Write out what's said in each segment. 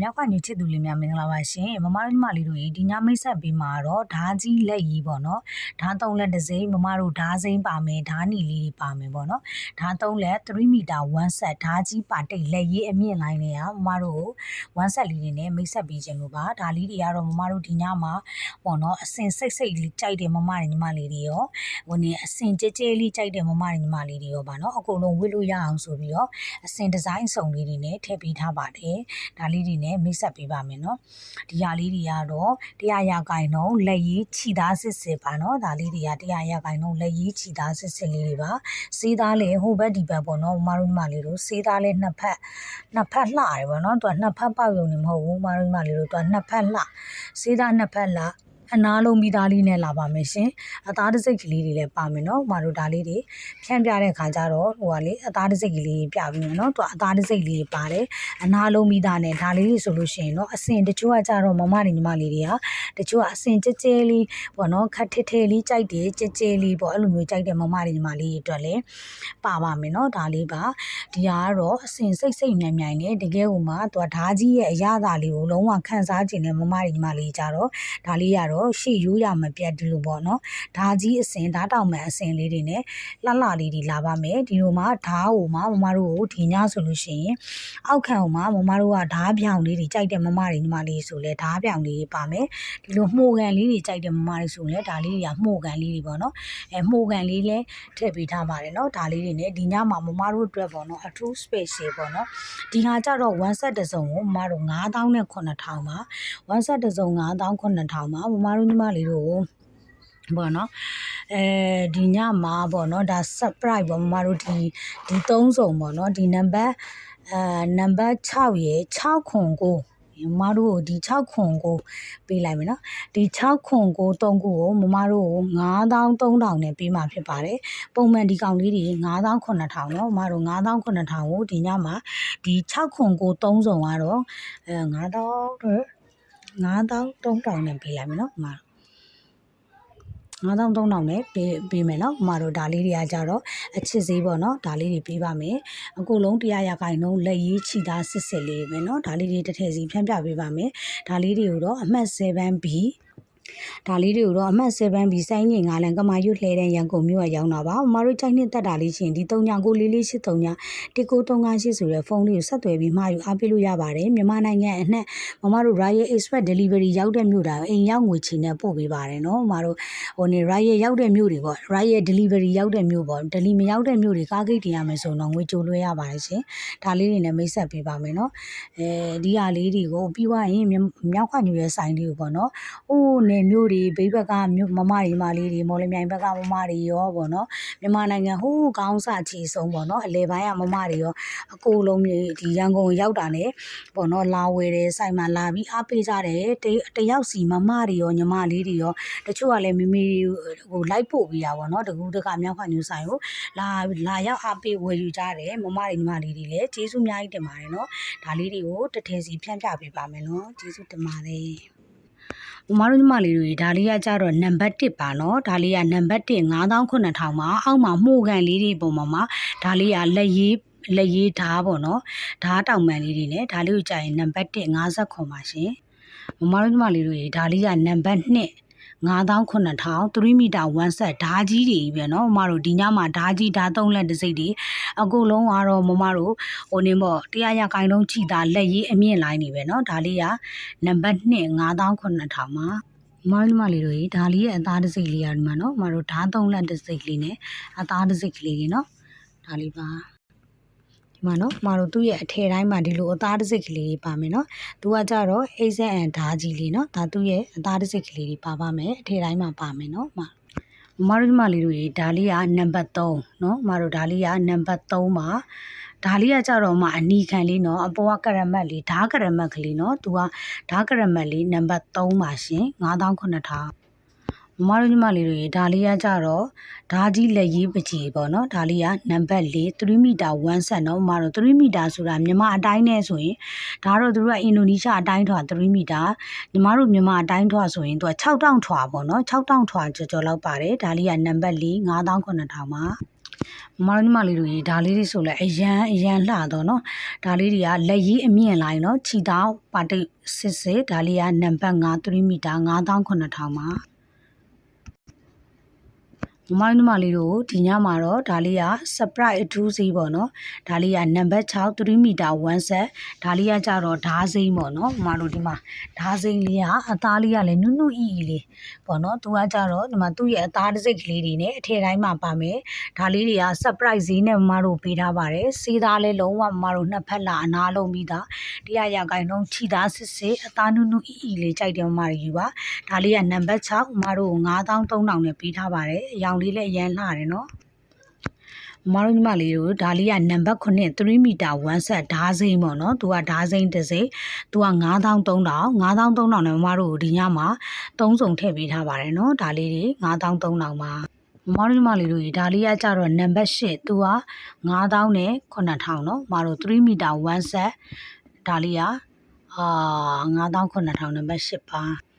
မြောက်ခွညချစ်သူလေးများမင်္ဂလာပါရှင်မမတို့ညီမလေးတို့ရေဒီညမိတ်ဆက်ပေးမှာတော့ဓာကြီးလက်ကြီးပေါ့နော်ဓာသုံးလက်တစ်စိမ်းမမတို့ဓာစိမ်းပါမယ်ဓာနီလေးပါမယ်ပေါ့နော်ဓာသုံးလက်3မီတာ1ဆက်ဓာကြီးပါတိတ်လက်ကြီးအမြင့်လိုင်းတွေကမမတို့1ဆက်လေးတွေနဲ့မိတ်ဆက်ပေးခြင်းလို့ပါဒါလေးတွေကတော့မမတို့ဒီညမှာပေါ့နော်အစင်စိတ်စိတ်လေးကြိုက်တယ်မမတွေညီမလေးတွေရောဟိုနေအစင်ကြဲကြဲလေးကြိုက်တယ်မမတွေညီမလေးတွေရောပါနော်အကုန်လုံးဝစ်လို့ရအောင်ဆိုပြီးတော့အစင်ဒီဇိုင်းစုံလေးတွေနဲ့ထည့်ပေးထားပါတယ်ဒါလေးတွေနဲ့မိတ်ဆက်ပေးပါမယ်နော်ဒီဟာလေးတွေကတော့တရားရကိုင်တော့လက်ရည်ခြိသားစစ်စစ်ပါနော်ဒါလေးတွေကတရားရကိုင်တော့လက်ရည်ခြိသားစစ်စစ်လေးတွေပါစေးသားလေးဟိုဘက်ဒီဘက်ပေါ့နော်မမတို့ညီမလေးတို့စေးသားလေးနှစ်ဖက်နှစ်ဖက်လှတယ်ပေါ့နော်သူကနှစ်ဖက်ပေါက်ရုံနေမဟုတ်ဘူးမမတို့ညီမလေးတို့သူကနှစ်ဖက်လှစေးသားနှစ်ဖက်လှ အနာလုံးမိသားလေးနဲ့လာပါမယ်ရှင်အသားတစိတ်ကလေးတွေလည်းပါမယ်နော်မတို့ဒါလေးတွေဖြန့်ပြတဲ့ခါကျတော့ဟိုကလေအသားတစိတ်ကလေးပြပြီးမယ်နော်သူကအသားတစိတ်လေးပါတယ်အနာလုံးမိသားနဲ့ဒါလေးတွေဆိုလို့ရှိရင်တော့အစင်တချို့ကကြတော့မမတွေညီမလေးတွေကတချို့ကအစင်ကြဲကြဲလေးပေါ့နော်ခက်ထထဲလေးကြိုက်တယ်ကြဲကြဲလေးပေါ့အဲ့လိုမျိုးကြိုက်တဲ့မမတွေညီမလေးတွေအတွက်လည်းပါပါမယ်နော်ဒါလေးပါဒီဟာကတော့အစင်စိတ်စိတ်မြိုင်မြိုင်နဲ့တကယ်ဟိုမှာသူကဓာကြီးရဲ့အရသာလေးကိုလုံးဝခန်းစားခြင်းနဲ့မမတွေညီမလေးကြတော့ဒါလေးရတော့ရှေ့ရိုးရမပြတ်ဒီလိုပေါ့နော်ဓာကြီးအစင်ဓာတောင်မှန်အစင်လေးတွေနဲ့လှလှလေးတွေလာပါမယ်ဒီလိုမှဓာဟိုမှာမမတို့ကိုဒီညဆိုလို့ရှိရင်အောက်ခံဟိုမှာမမတို့ကဓာပြောင်လေးတွေကြိုက်တဲ့မမတွေညီမလေးဆိုလဲဓာပြောင်လေးတွေပါမယ်ဒီလိုမှုကန်လေးတွေကြိုက်တဲ့မမတွေဆိုလဲဒါလေးတွေကမှုကန်လေးတွေပေါ့နော်အဲမှုကန်လေးလည်းထည့်ပေးထားပါတယ်နော်ဒါလေးတွေနဲ့ဒီညမှာမမတို့အတွက်ပေါ့နော်အထူး special ပေါ့နော်ဒီဟာကြတော့1 set တစ်စုံကိုမမတို့9000နဲ့9000ပါ1 set တစ်စုံ9000 9000ပါမမမတို့ညီမလေးတို့ကိုပေါ့နော်အဲဒီညမှာပေါ့နော်ဒါ surprise ပေါ့မမတို့ဒီဒီသုံးစုံပေါ့နော်ဒီနံပါတ်အဲနံပါတ်6ရေ6ခွန်ကိုမမတို့ကိုဒီ6ခွန်ကိုပေးလိုက်မယ်နော်ဒီ6ခွန်ကို3ခုကိုမမတို့ကို9300နဲ့ပေးมาဖြစ်ပါတယ်ပုံမှန်ဒီကောင်လေးတွေ9800နော်မမတို့9800ကိုဒီညမှာဒီ6ခွန်ကို3စုံကတော့အဲ9000 9300နဲ့ပေးလိုက်မယ်နော်မမ9300နဲ့ပေးပေးမယ်နော်မမတို့ဒါလေးတွေကကြတော့အချစ်ဈေးပေါ့နော်ဒါလေးတွေပေးပါမယ်အကုန်လုံးတရားရခိုင်နှုန်းလက်ရေးချီသားစစ်စစ်လေးပဲနော်ဒါလေးတွေတစ်ထည်စီဖြန့်ပြပေးပါမယ်ဒါလေးတွေကိုတော့အမှတ် 7B ဒါလေးတွေကိုတော့အမှတ်7ပြီးစိုင်းငင်ငါလန်ကမာရွတ်လှဲတဲ့ရန်ကုန်မြို့ကရောက်တာပါ။မတို့ချိုင်းနှစ်တက်တာလေးချင်းဒီ399443 1938ဆိုတဲ့ဖုန်းလေးကိုဆက်သွယ်ပြီးမှာယူအားပေးလို့ရပါတယ်။မြန်မာနိုင်ငံအနှံ့မမတို့ Royal Express Delivery ရောက်တဲ့မြို့တာအိမ်ရောက်ငွေချီနဲ့ပို့ပေးပါတယ်နော်။မတို့ဟိုနေ Royal ရောက်တဲ့မြို့တွေပေါ့။ Royal Delivery ရောက်တဲ့မြို့ပေါ့။ Deli မရောက်တဲ့မြို့တွေကားဂိတ်တင်ရမယ်ဆိုတော့ငွေကြိုလွှဲရပါတယ်ရှင်။ဒါလေးတွေနဲ့မိတ်ဆက်ပေးပါမယ်နော်။အဲဒီဟာလေးတွေကိုပြီးွားရင်မြောက်ခွညူရဲ့ဆိုင်လေးကိုပေါ့နော်။ဟိုးနေမြို့တွေဘေးဘက်ကမြို့မမတွေမလေးတွေမော်လမြိုင်ဘက်ကမမတွေရောပေါ့နော်မြန်မာနိုင်ငံဟိုးကောင်းစချီဆုံးပေါ့နော်အလဲပိုင်းကမမတွေရောအကိုလုံးဒီရန်ကုန်ရောက်တာနဲ့ပေါ့နော်လာဝယ်တယ်ဆိုင်မှာလာပြီးအားပေးကြတယ်တယောက်စီမမတွေရောညီမလေးတွေရောတချို့ကလည်းမိမိဟိုလိုက်ပို့ပြီးတာပေါ့နော်တကူတကမြောက်ခညူဆိုင်ကိုလာလာရောက်အားပေးဝယ်ယူကြတယ်မမတွေညီမလေးတွေလည်းကျေးဇူးအများကြီးတင်ပါတယ်နော်ဒါလေးတွေကိုတထဲစီဖြန့်ပြပေးပါမယ်နော်ကျေးဇူးတင်ပါတယ်။ မမတို့ညီမလေးတွေဒါလေးကကြတော့နံပါတ်1ပါနော်ဒါလေးကနံပါတ်1 9000ပါအောက်မှာမှုကန်လေးတွေပုံမှာဒါလေးကလက်ရေးလက်ရေးဓားပေါ့နော်ဓားတောင်မှန်လေးတွေနဲ့ဒါလေးကိုကြာရင်နံပါတ်1 50ခွန်ပါရှင်မမတို့ညီမလေးတွေဒါလေးကနံပါတ်2 9000 3မီတာ1ဆက်ဓာကြီးတွေပဲเนาะမမတို့ဒီညမှာဓာကြီးဓာ3လက်တစ်စိတ်တွေအကုန်လုံးကတော့မမတို့ဟိုနေပေါ့တရားရကိုင်းလုံးကြည်တာလက်ရေးအမြင့်လိုင်းနေပဲเนาะဒါလေးကနံပါတ်2 9000မှာမောင်မလေးတို့ရေဒါလေးရဲ့အသားတစ်စိတ်လေးရဒီမှာနော်မတို့ဓာသုံးလက်တစ်စိတ်လေးနဲ့အသားတစ်စိတ်ကလေးကြီးနော်ဒါလေးပါ ဒီမှာနော်မတို့သူ့ရဲ့အထည်တိုင်းမှာဒီလိုအသားတစ်စိတ်ကလေးတွေပါမယ်နော်သူကကြတော့အိတ်ဆက်အန်ဓာကြီးလေးနော်ဒါသူ့ရဲ့အသားတစ်စိတ်ကလေးတွေပါပါမယ်အထည်တိုင်းမှာပါမယ်နော်မမတို့ဒီမှာလေးတို့ရေဒါလေးကနံပါတ်3နော်မတို့ဒါလေးကနံပါတ်3မှာဒါလေးကကြတော့မှအနီခံလေးနော်အပေါ်ကကရမတ်လေးဓာကရမတ်ကလေးနော်သူကဓာကရမတ်လေးနံပါတ်3ပါရှင်9800 မမတို့ညီမလေးတွေဒါလေးကကြတော့ဓာကြီးလက်ရေးပကြီးပေါ့နော်ဒါလေးကနံပါတ်4 3မီတာ1ဆက်နော်မမတို့3မီတာဆိုတာမြန်မာအတိုင်းနဲ့ဆိုရင်ဒါတော့သူတို့ကအင်ဒိုနီးရှားအတိုင်းထွာ3မီတာညီမတို့မြန်မာအတိုင်းထွာဆိုရင်သူက6000ထွာပေါ့နော်6000ထွာကြော်ကြော်လောက်ပါတယ်ဒါလေးကနံပါတ်4 9000 9000ပါမ မမတို့ညီမလေးတို့ရေဒါလေးတွေဆိုလဲအရန်အရန်လှတော့เนาะဒါလေးတွေကလက်ရည်အမြင့်လိုက်เนาะခြိတောက်ပါတိတ်စစ်စစ်ဒါလေးကနံပါတ်5 3မီတာ9000ပါ မမညီမလေးတို့ဒီညမှာတော့ဒါလေးက surprise အထူးစိပေါ့နော်ဒါလေးကနံပါတ်6 3မီတာ1 set ဒါလေးကကြတော့ဓာစိမ့်ပေါ့နော်မမတို့ဒီမှာဓာစိမ့်လေးကအသားလေးကလည်းနုနုအီအီလေးပေါ့နော်သူကကြတော့ဒီမှာသူ့ရဲ့အသားတစ်စိတ်ကလေးတွေနဲ့အထည်တိုင်းမှာပါမယ်ဒါလေးတွေက surprise ဈေးနဲ့မမတို့ပေးထားပါတယ်စေးသားလေးလုံးဝမမတို့နှစ်ဖက်လာအနာလုံးပြီးသားတရားရကိုင်လုံးခြိသားစစ်စစ်အသားနုနုအီအီလေးကြိုက်တယ်မမတို့ယူပါဒါလေးကနံပါတ်6မမတို့9300နဲ့ပေးထားပါတယ်အရောင်ကောင်လေးလည်းအရန်လှတယ်နော်မမတို့ညီမလေးတို့ဒါလေးကနံပါတ်9 3မီတာ1ဆက်ဓာစိမ်ပေါ့နော်။ तू ကဓာစိမ်တစ်စိမ်။ तू က9300 9300နဲ့မမတို့ကိုဒီညမှာသုံးစုံထည့်ပေးထားပါတယ်နော်။ဒါလေးတွေ9300ပါ။မမတို့ညီမလေးတို့ဒါလေးကကြတော့နံပါတ်8 तू က9000နဲ့9000နော်။မမတို့3မီတာ1ဆက်ဒါလေးကအာ9000 9000နံပါတ်8ပါ။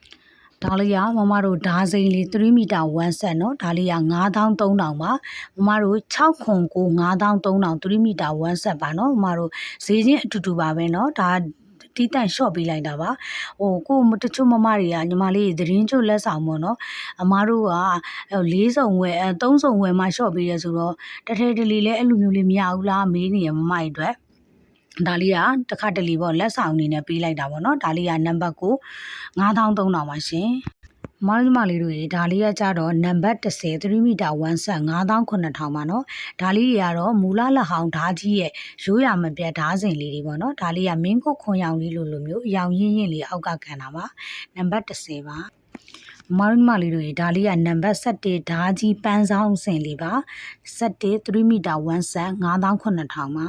ဒါလေးကမမတို့ဓာစိန်လေး3မီတာ1ဆက်နော်ဒါလေးက9300ပါမမတို့6ခွန်ကို9300 3မီတာ1ဆက်ပါနော်မမတို့ဈေးချင်းအတူတူပါပဲနော်ဒါတီးတန့် short ပေးလိုက်တာပါဟိုကိုတချို့မမတွေကညီမလေးသတင်းချုပ်လက်ဆောင်ပေါ့နော်အမားတို့က၄စုံဝယ်၃စုံဝယ်မှ short ပေးရဆိုတော့တထဲတလီလဲအဲ့လိုမျိုးလေးမရဘူးလားမေးနေရမမတွေအတွက် ဒါလေးကတစ်ခါတလီပေါ့လက်ဆောင်အနေနဲ့ပေးလိုက်တာပေါ့နော်ဒါလေးကနံပါတ်ကို9300ပါရှင်မမမလေးတို့ရေဒါလေးကကြတော့နံပါတ်30 3မီတာ1ဆက်9000ပါနော်ဒါလေးတွေကတော့မူလလက်ဟောင်းဓာကြီးရဲ့ရိုးရမပြတ်ဓာစဉ်လေးတွေပေါ့နော်ဒါလေးကမင်းကုတ်ခွန်ရောင်လေးလိုလိုမျိုးအရောင်ရင်းရင်းလေးအောက်ကခံတာပါနံပါတ်30ပါမမမလေးတို့ရေဒါလေးကနံပါတ်7ဓာကြီးပန်းဆောင်စင်လေးပါ7 3မီတာ1ဆက်9000ပါ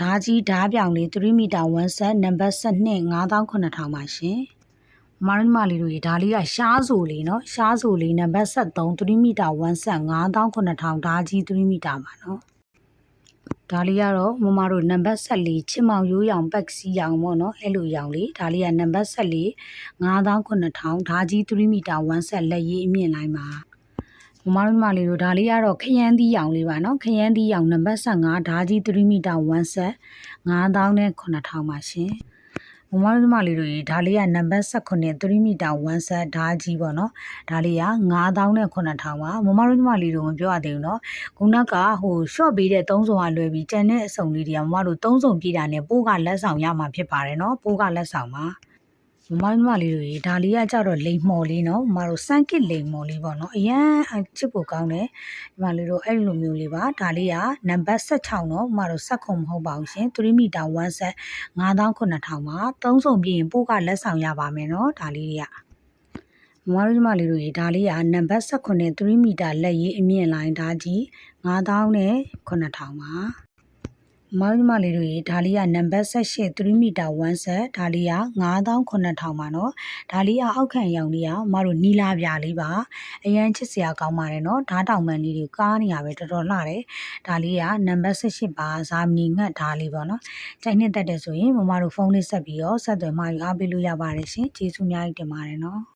ဓာကြီးဓာပြောင်လေး3မီတာ1ဆက်နံပါတ်12 9000မှာရှင်မရင်းမလီတို့ရေဒါလေးကရှားဆိုလေးနော်ရှားဆိုလေးနံပါတ်73 3မီတာ1ဆက်9000ဓာကြီး3မီတာပါနော်ဒါလေးကတော့မမတို့နံပါတ်14ချစ်မောင်ရိုးရောင်ပက်စီရောင်ပေါ့နော်အဲ့လိုရောင်လေးဒါလေးကနံပါတ်14 9000ဓာကြီး3မီတာ1ဆက်လက်ရေးအမြင့်လိုင်းပါ မမတို့မလေးတို့ဒါလေးကတော့ခရမ်းသီးရောင်လေးပါနော်ခရမ်းသီးရောင်နံပါတ်15ဓာကြီး3မီတာ1ဆက်9000နဲ့9000ပါရှင်မမတို့မလေးတို့ဒါလေးကနံပါတ်18 3မီတာ1ဆက်ဓာကြီးပေါ့နော်ဒါလေးက9000နဲ့9000ပါမမတို့မလေးတို့မပြောရသေးဘူးနော်ခုနကဟို short ပေးတဲ့3စုံကလွယ်ပြီးကျန်တဲ့အစုံလေးတွေကမမတို့3စုံပြည့်တာနဲ့ပိုးကလက်ဆောင်ရမှာဖြစ်ပါတယ်နော်ပိုးကလက်ဆောင်ပါ မမမလေးတို့ရေဒါလေးကကြတော့လိမ်မော်လေးနော်မမတို့စန့်ကစ်လိမ်မော်လေးပေါ့နော်အရန်ချစ်ဖို့ကောင်းတယ်ဒီမလေးတို့အဲ့လိုမျိုးလေးပါဒါလေးကနံပါတ်16နော်မမတို့ဆက်ခုံမဟုတ်ပါဘူးရှင်3မီတာ1ဆက်9000ပါ3စုံပြည့်ရင်ပို့ကလက်ဆောင်ရပါမယ်နော်ဒါလေးတွေကမမတို့ညီမလေးတို့ရေဒါလေးကနံပါတ်18 3မီတာလက်ရေးအမြင့်လိုင်းဒါကြီး9000နဲ့9000ပါ မောင်ညီမလေးတို့ရေဒါလေးကနံပါတ်78 3မီတာ1ဆက်ဒါလေးက9000ပါနော်ဒါလေးကအောက်ခံရောင်လေးကမတို့နီလာပြာလေးပါအရန်ချစ်စရာကောင်းပါတယ်နော်ဓားတောင်မှန်လေးတွေကားနေရပဲတော်တော်လှတယ်ဒါလေးကနံပါတ်78ပါဇာမနီငတ်ဓားလေးပေါ့နော်ကြိုက်နှစ်သက်တယ်ဆိုရင်မမတို့ဖုန်းလေးဆက်ပြီးတော့ဆက်သွယ်မှယူအားပေးလို့ရပါတယ်ရှင်ကျေးဇူးအများကြီးတင်ပါတယ်နော်